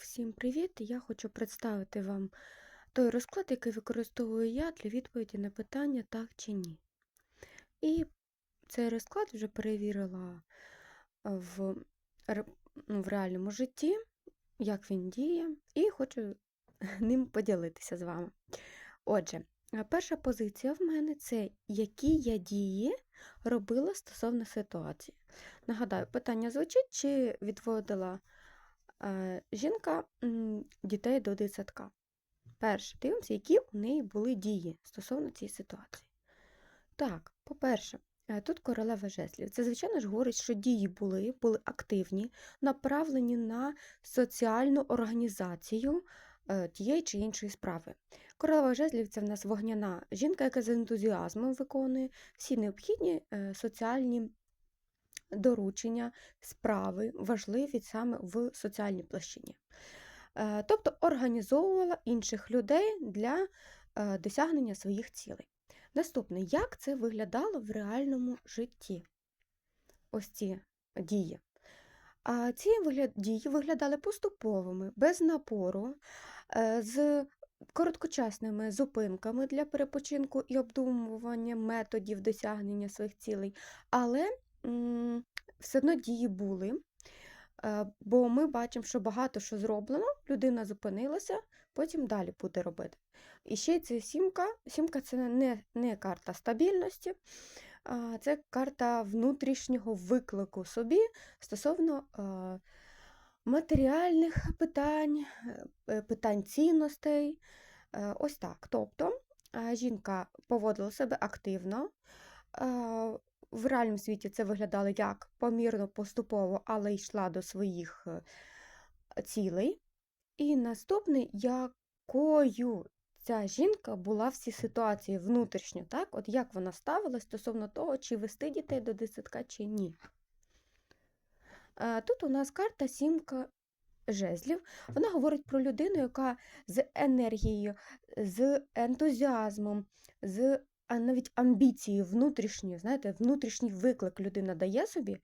всім привіт! Я хочу представити вам той розклад, який використовую я для відповіді на питання так чи ні. І цей розклад вже перевірила в, ну, в реальному житті, як він діє, і хочу ним поділитися з вами. Отже, перша позиція в мене це які я дії робила стосовно ситуації. Нагадаю, питання звучить, чи відводила жінка дітей до дитсадка. Перше, дивимося, які у неї були дії стосовно цієї ситуації. Так, по-перше, е, тут королева жезлів. Це, звичайно ж, говорить, що дії були, були активні, направлені на соціальну організацію е, тієї чи іншої справи. Королева жезлів це в нас вогняна жінка, яка з ентузіазмом виконує всі необхідні е, соціальні доручення, справи важливі саме в соціальній площині. Е, Тобто організовувала інших людей для е, досягнення своїх цілей. Наступне, як це виглядало в реальному житті? Ось ці дії. А ці дії виглядали поступовими, без напору, е, з короткочасними зупинками для перепочинку і обдумування методів досягнення своїх цілей. Але все одно дії були. Е, Бо ми бачимо, що багато що зроблено, людина зупинилася, потім далі буде робити. І ще це сімка. Сімка це не, не карта стабільності, це карта внутрішнього виклику собі стосовно е, матеріальних питань, е, питань цінностей. Ось так. Тобто жінка поводила себе активно. В реальному світі це виглядало як помірно, поступово, але йшла до своїх е, цілей. І наступне, якою ця жінка була в цій ситуації внутрішньо, так? От як вона ставилась стосовно того, чи вести дітей до дитсадка, чи ні. Е, Тут у нас карта сімка жезлів. Вона говорить про людину, яка з енергією, з ентузіазмом, з а навіть амбіцією внутрішньою, знаєте, внутрішній виклик людина дає собі.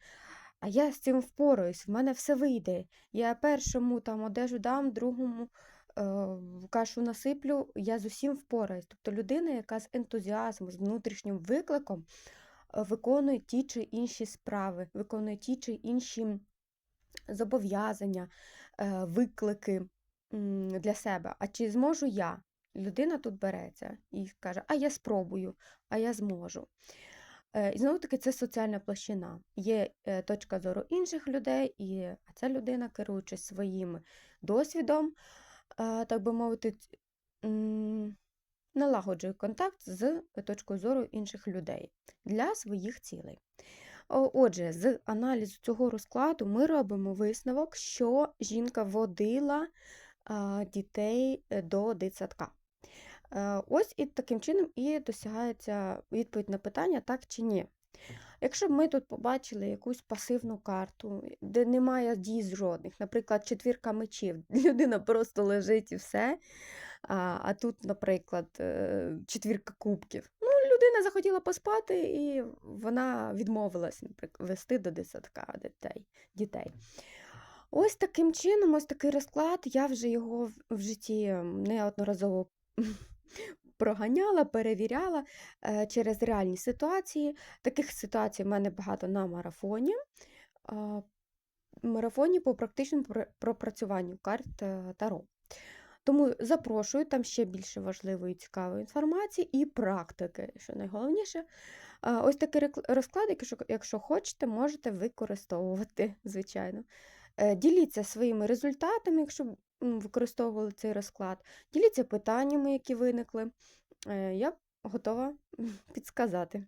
А я з цим впораюсь, в мене все вийде. Я першому там одежу дам, другому е, кашу насиплю, я з усім впораюсь. Тобто людина, яка з ентузіазмом, з внутрішнім викликом е, виконує ті чи інші справи, виконує ті чи інші зобов'язання, е, виклики для себе. А чи зможу я? Людина тут береться і каже, а я спробую, а я зможу. Е, І знову таки, це соціальна площина. Є е, точка зору інших людей, і ця людина, керуючись своїм досвідом, е, так би мовити, налагоджує контакт з точкою зору інших людей для своїх цілей. Отже, з аналізу цього розкладу ми робимо висновок, що жінка водила дітей е, до дитсадка. Е, Ось і таким чином і досягається відповідь на питання, так чи ні. Якщо б ми тут побачили якусь пасивну карту, де немає дій жодних, наприклад, четвірка мечів, людина просто лежить і все. А, а тут, наприклад, е, четвірка кубків. Ну, людина захотіла поспати, і вона відмовилась, наприклад, вести до дитсадка дітей. дітей. Ось таким чином, ось такий розклад. Я вже його в житті неодноразово проганяла, перевіряла е, через реальні ситуації. Таких ситуацій в мене багато на марафоні. Марафоні по практичному пропрацюванню карт е, Таро. Тому запрошую, там ще більше важливої і цікавої інформації і практики, що найголовніше. Ось такий розклад, якщо хочете, можете використовувати, звичайно. Е, Діліться своїми результатами, якщо використовували цей розклад. Діліться питаннями, які виникли. Е, Я готова підсказати.